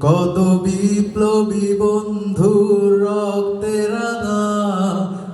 কত বিপ্লবী বন্ধুর রক্তে রাঙা,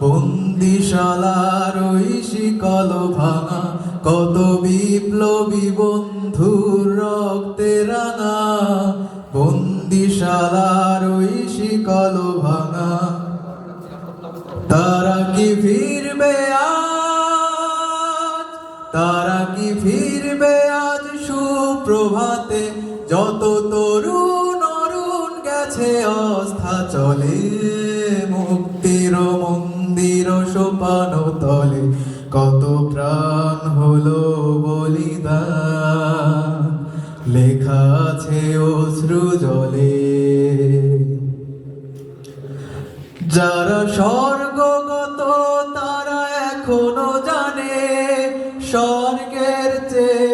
বন্দিশালার ওই শিকল ভাঙা, কত বিপ্লবী বন্ধুর রক্তে রাঙা, বন্দিশালার ওই শিকল ভাঙা। তারা কি ফিরবে আজ? তারা কি ফিরবে আজ সুপ্রভাতে? যত তরুণ গেছে অস্থা চলে, মুক্তির মন্দির সোপান তলে। কত প্রাণ হলো বলিদান, লেখা আছে অশ্রু জলে। যারা স্বর্গগত তারা এখনও জানে, স্বর্গের চেয়ে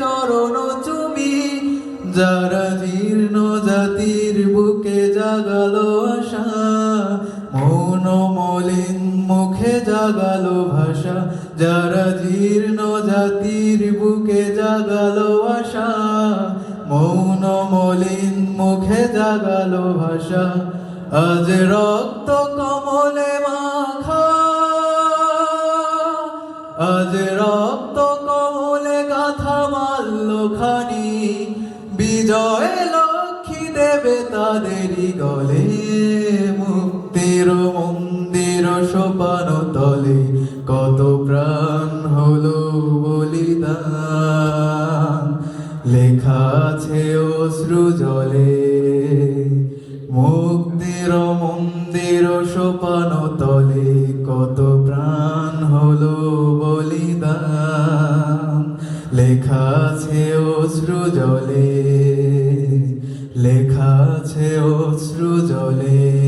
চরণ চুমি, যারা জীর্ণ জাতির বুকে জাগালো আশা, মৌন মলিন মুখে জাগালো ভাষা, যারা জীর্ণ জাতির বুকে জাগালো আশা, মৌন মলিন মুখে জাগালো ভাষা, আজ রক্ত কমলে মাখা, আজ রক্ত বিজয় লক্ষ্মী দেবে তাদেরই গলে, মুক্তির মন্দির সোপান তলে। কত প্রাণ হলো বলিদান, লেখা আছে অশ্রু জলে। মুক্তির মন্দির সোপান তলে, কত প্রাণ হলো বলিদান। লেখা আছে অশ্রু জলে লেখা আছে অশ্রু জলে।